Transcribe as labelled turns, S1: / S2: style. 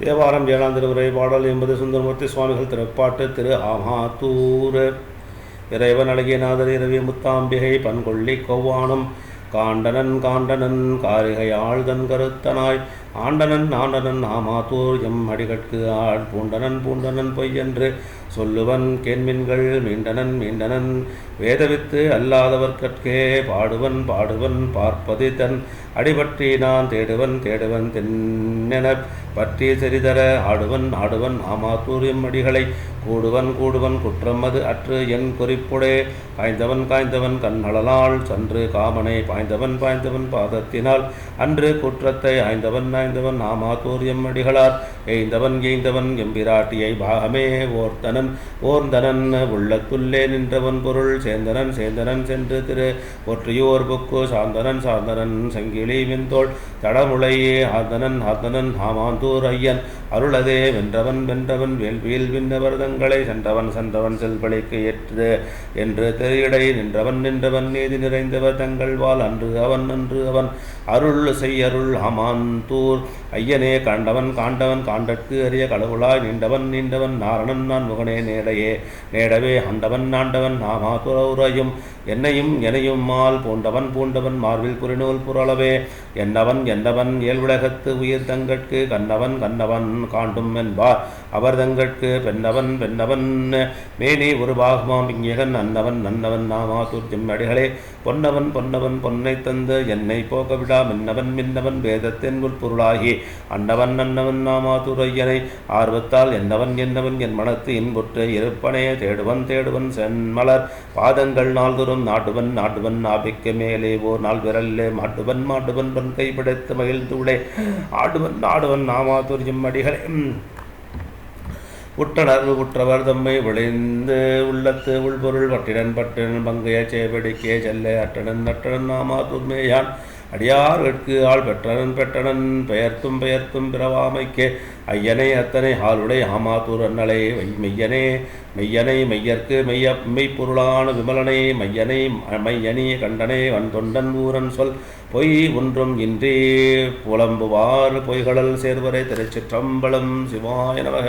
S1: தேவாரம் ஏழாம் திருவுரை பாடல் என்பது சுந்தரமூர்த்தி சுவாமிகள் திருப்பாட்டு திரு ஆமாத்தூர். இறைவன் அழகிய நாதர் இரவி முத்தாம்பிகை பன்கொள்ளி கொவ்வானம் காண்டனன் காண்டனன் காரிகை ஆழ்தன் கருத்தனாய் ஆண்டனன் ஆண்டனன் ஆமாத்தூர் எம் அடிகட்கு ஆள் பூண்டனன் பூண்டனன் பொய்யென்று சொல்லுவன் கேன்மின்கள் மீண்டனன் மீண்டனன். வேதவித்து அல்லாதவர் கற்கே பாடுவன் பாடுவன் பார்ப்பது தன் அடிபற்றி நான் தேடுவன் தேடுவன் தென்னென பற்றி செறிதர ஆடுவன் ஆடுவன் ஆமாத்தூர் எம் அடிகளை கூடுவன் கூடுவன் குற்றம் அது அற்று என் குறிப்புடே. காய்ந்தவன் காய்ந்தவன் கண்ணளனால் சன்று காமனை பாய்ந்தவன் பாய்ந்தவன் பாதத்தினால் அன்று குற்றத்தை ஆய்ந்தவன் ஆய்ந்தவன் ஆமாத்தூர் எம் அடிகளார். எய்ந்தவன் எய்ந்தவன் எம்பிராட்டியை பாகமே ஓர்த்தனன். ஓர்ந்தனன் உள்ளத்துள்ளே நின்றவன் பொருள். சேந்தனன் சேந்தனன் சென்று திரு. ஒற்றியோர் புக்கு சாந்தனன் சாந்தனன் சங்கிலி வெந்தோள். தடமுளையே ஆந்தனன் ஆந்தனன் ஆமாந்தூர் ஐயன். அருளதே வென்றவன் வென்றவன் வேள்வியில் விண்ணவர் தங்களை. சென்றவன் சென்றவன் செல்பழிக்கு ஏற்று என்று தெரியடை. நின்றவன் நின்றவன் நீதி நிறைந்தவர் தங்கள் வாழ். அன்று அவன் அன்று அவன் அருள் செய்யருள் ஆமாந்தூர் ஐயனே காண்டவன் காண்டவன் காண்டற்கு அறிய கடவுளாய் நீண்டவன் நீண்டவன் நாரணன் நான் முகனே நேடையே. நேடவே ஆண்டவன் ஆண்டவன் நாமாதுரையும் என்னையும் எனையும் மால் பூண்டவன் பூண்டவன் மார்பில் குறிநூல் புரளவே. என்னவன் என்னவன் இயல்வுலகத்து உயிர் தங்கட்கு கண்ணவன் கண்ணவன் காண்டும் என்பார். அவர் தங்கட்கு பெண்ணவன் பெண்ணவன் மேனி ஒரு பாகமாம் இங்கேகன் அன்னவன் நன்னவன் நாமாத்தூர் அடிகளே. பொன்னவன் பொன்னவன் பொன்னை தந்து என்னை போக விடா மின்னவன் மின்னவன் வேதத்தின் உட்பொருளாகி. அன்னவன் அன்னவன் நாமா ஐயனை ஆர்வத்தால் என்னவன் என்னவன் என் மனத்து இன்புற்று இருப்பனே. தேடுவன் தேடுவன் சென்மலர் பாதங்கள் நாள்தோறும் நாடுவன் நாடுவன் நாபிக்கு மேலே ஓர் நாள் விரல்லே. மாட்டுவன் மாட்டுவன் பன் கைப்பிடித்து மகிழ்ந்துள்ளே ஆடுவன் நாடுவன் நாமாத்தூர் அடிகளே. உற்றனர் உற்றவர் தம்மை விளைந்து உள்ளத்து உள்பொருள் பட்டினன் பட்டினன் பங்கைய சேவடிக்கே செல்ல. அட்டனன் நட்டனன் நாமா துர்மேயான் அடியார்கட்கு ஆள் பெற்றனன் பெற்றனன் பெயர்த்தும் பெயர்த்தும் பிறவாமைக்கே. ஐயனை அத்தனை ஆளுடை ஆமாத்தூர் அண்ணலை மெய்யனே மெய்யனை மெய்யற்கு மெய்ய மெய்ப்பொருளான விமலனை மையனை மையனி கண்டனை வன் தொண்டன் ஊரன் சொல் பொய் ஒன்றும் இன்றி புலம்புவார் பொய்களல் சேர்வரை திருச்சிற்றம்பலம் சிவாய நமக.